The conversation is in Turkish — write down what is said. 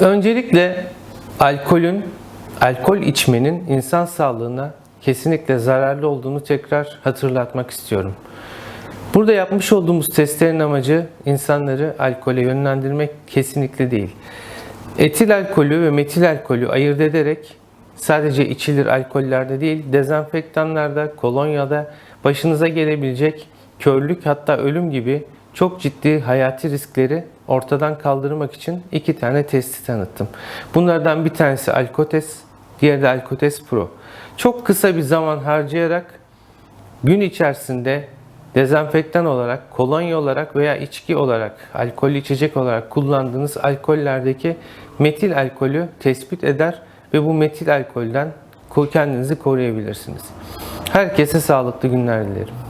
Öncelikle alkolün, alkol içmenin insan sağlığına kesinlikle zararlı olduğunu tekrar hatırlatmak istiyorum. Burada yapmış olduğumuz testlerin amacı insanları alkole yönlendirmek kesinlikle değil. Etil alkolü ve metil alkolü ayırt ederek sadece içilir alkollerde değil, dezenfektanlarda, kolonyada başınıza gelebilecek körlük hatta ölüm gibi çok ciddi hayati riskleri ortadan kaldırmak için iki tane testi tanıttım. Bunlardan bir tanesi Alkotes, diğeri de Alkotes Pro. Çok kısa bir zaman harcayarak gün içerisinde dezenfektan olarak, kolonya olarak veya içki olarak, alkollü içecek olarak kullandığınız alkollerdeki metil alkolü tespit eder ve bu metil alkolden kendinizi koruyabilirsiniz. Herkese sağlıklı günler dilerim.